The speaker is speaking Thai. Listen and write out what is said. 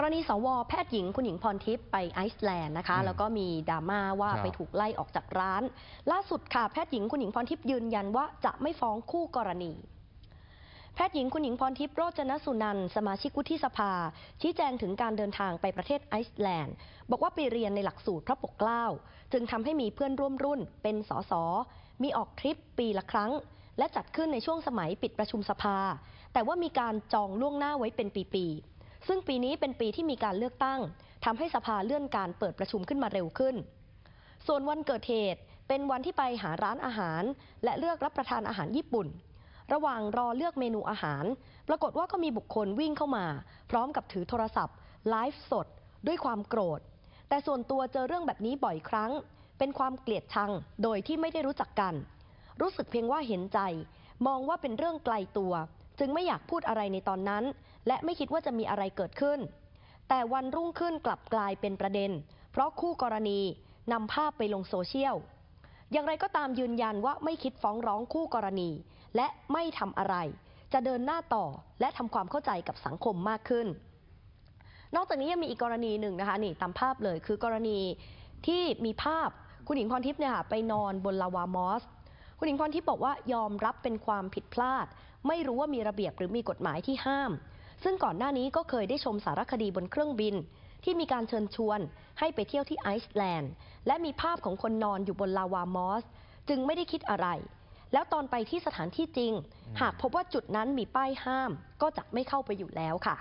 กรณีสวแพทย์หญิงคุณหญิงพรทิพย์ไปไอซ์แลนด์นะคะอืมแล้วก็มีดราม่าว่าครับไปถูกไล่ออกจากร้าน ล่าสุดค่ะแพทย์หญิงคุณหญิงพรทิพย์ยืนยันว่าจะไม่ฟ้องคู่กรณีแพทย์หญิงคุณหญิงพรทิพย์โรจนสุนันท์สมาชิกวุฒิสภา ชี้แจงถึงการเดินทางไปประเทศไอซ์แลนด์ บอกว่าไปเรียนในหลักสูตรพระปกเกล้า จึงทำให้มีเพื่อนร่วมรุ่น เป็นสสมีออกทริปปีละครั้ง และจัดขึ้นในช่วงสมัยปิดประชุมสภา แต่ว่ามีการจองล่วงหน้าไว้เป็นปีๆ ซึ่งปีนี้เป็นปีที่มีการเลือกตั้งทำให้สภาเลื่อนการเปิดประชุมขึ้นมาเร็วขึ้น ส่วนวันเกิดเหตุเป็นวันที่ไปหาร้านอาหาร และเลือกรับประทานอาหารญี่ปุ่น ระหว่างรอเลือกเมนูอาหาร ปรากฏว่าก็มีบุคคลวิ่งเข้ามา พร้อมกับถือโทรศัพท์ไลฟ์สด ด้วยความโกรธ แต่ส่วนตัวเจอเรื่องแบบนี้บ่อยครั้ง เป็นความเกลียดชังโดยที่ไม่ได้รู้จักกัน รู้สึกเพียงว่าเห็นใจ มองว่าเป็นเรื่องไกลตัว ไม่อยากพูดอะไรในตอนนั้น และไม่คิดว่าจะมีอะไรเกิดขึ้น แต่วันรุ่งขึ้นกลับกลายเป็นประเด็น เพราะคู่กรณีนำภาพไปลงโซเชียล อย่างไรก็ตามยืนยันว่าไม่คิดฟ้องร้องคู่กรณี และไม่ทำอะไร จะเดินหน้าต่อและทำความเข้าใจกับสังคมมากขึ้น นอกจากนี้ยังมีอีกกรณีหนึ่งนะคะนี่ตามภาพเลยคือกรณีที่มีภาพคุณหญิงพรทิพย์เนี่ยค่ะไปนอนบนลาวามอส คุณหญิงพรทิพย์บอกว่ายอมรับเป็นความผิดพลาด ไม่รู้ว่ามีระเบียบหรือมีกฎหมายที่ห้าม ซึ่งก่อนหน้านี้ก็เคยได้ชมสารคดีบนเครื่องบิน ที่มีการเชิญชวนให้ไปเที่ยวที่ไอซ์แลนด์ และมีภาพของคนนอนอยู่บนลาวามอส จึงไม่ได้คิดอะไร แล้วตอนไปที่สถานที่จริง หากพบว่าจุดนั้นมีป้ายห้าม ก็จะไม่เข้าไปอยู่แล้วค่ะ